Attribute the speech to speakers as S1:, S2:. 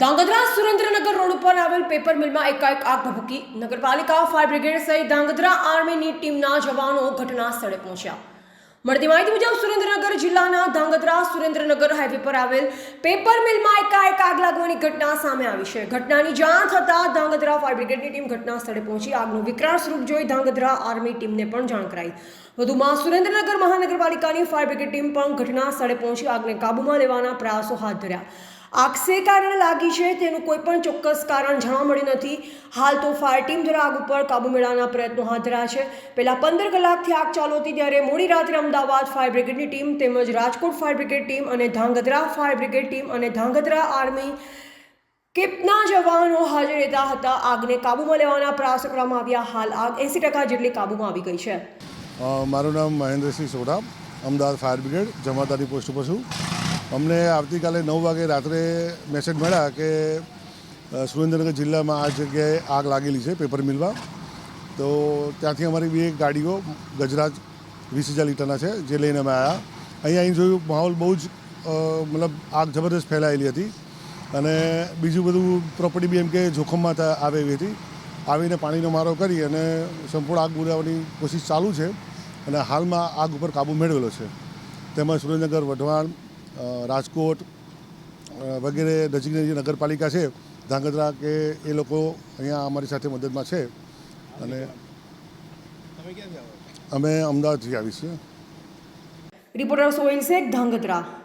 S1: Dhrangadhra Surendranagar road ઉપર આવેલ paper મિલમાં એકાએક આગ ભભૂકી. નગરપાલિકા, ફાયર બ્રિગેડ સહિત ધાંગધ્રા આર્મીની ટીમના જવાનો ઘટના સ્થળે પહોંચ્યા. મળતી માહિતી મુજબ સુરેન્દ્રનગર જિલ્લાના ધાંગધ્રા સુરેન્દ્રનગર હાઈવે પર આવેલ પેપર મિલમાં એકાએક આગ લાગવાની ઘટના સામે આવી છે. ઘટનાની જાણ થતાં ધાંગધ્રા ફાયર બ્રિગેડની ટીમ ઘટના સ્થળે પહોંચી. આગનું વિકરાળ સ્વરૂપ જોઈ ધાંગધ્રા આર્મી ટીમને પણ જાણ કરાઈ. વધુમાં સુરેન્દ્રનગર મહાનગરપાલિકાની ફાયર બ્રિગેડ ટીમ પણ ઘટના સ્થળે પહોંચી આગને કાબૂમાં લેવાના પ્રયાસો હાથ ધર્યા. આગ કારણ લાગી છે, તેનું કોઈ પણ ચોક્કસ કારણ જાણવા મળ્યું નથી. હાલ તો ફાયર ટીમ દ્વારા આગ ઉપર કાબુ મેળવવાના પ્રયત્નો હાથ ધર્યા છે. પહેલાં પંદર કલાકથી આગ ચાલુ હતી, ત્યારે મોડી રાત્રે અમદાવાદ ફાયર બ્રિગેડની ટીમ તેમજ રાજકોટ ફાયર બ્રિગેડ ટીમ અને ધાંગધ્રા ફાયર બ્રિગેડ ટીમ અને ધાંગધ્રા આર્મી કેપના જવાનો હાજર રહેતા હતા. આગને કાબૂમાં લેવાના પ્રયાસો કરવામાં આવ્યા. હાલ આગ એંસી ટકા જેટલી કાબૂમાં આવી ગઈ છે.
S2: મારું નામ મહેન્દ્રસિંહ સોઢા, અમદાવાદ ફાયર બ્રિગેડ જમાદારી પોસ્ટ ઉપર છું. અમને આવતીકાલે નવ વાગે રાત્રે મેસેજ મળ્યા કે સુરેન્દ્રનગર જિલ્લામાં આ જગ્યાએ આગ લાગેલી છે પેપર મિલમાં. તો ત્યાંથી અમારી બે ગાડીઓ, ગજરાજ વીસ હજાર લીટરના છે, જે લઈને અમે આવ્યા અહીંયા અહીં જોયું, માહોલ બહુ જ મતલબ આગ જબરદસ્ત ફેલાયેલી હતી. અને બીજું બધું પ્રોપર્ટી બી એમ કે જોખમમાં આવે એવી હતી. આવીને પાણીનો મારો કરી અને સંપૂર્ણ આગ બુરાવવાની કોશિશ ચાલુ છે. અને હાલમાં આગ ઉપર કાબુ મેળવેલો છે. તેમાં સુરેન્દ્રનગર વઢવાણ રાજકોટ વગેરે નજીકની જે નગરપાલિકા છે ધાંગધ્રા કે એ લોકો અહીંયા અમારી સાથે મદદમાં છે. અને અમે અમદાવાદથી આવીશું. છીએ
S1: રિપોર્ટર સોહેલ શેખ ધાંગધ્રા.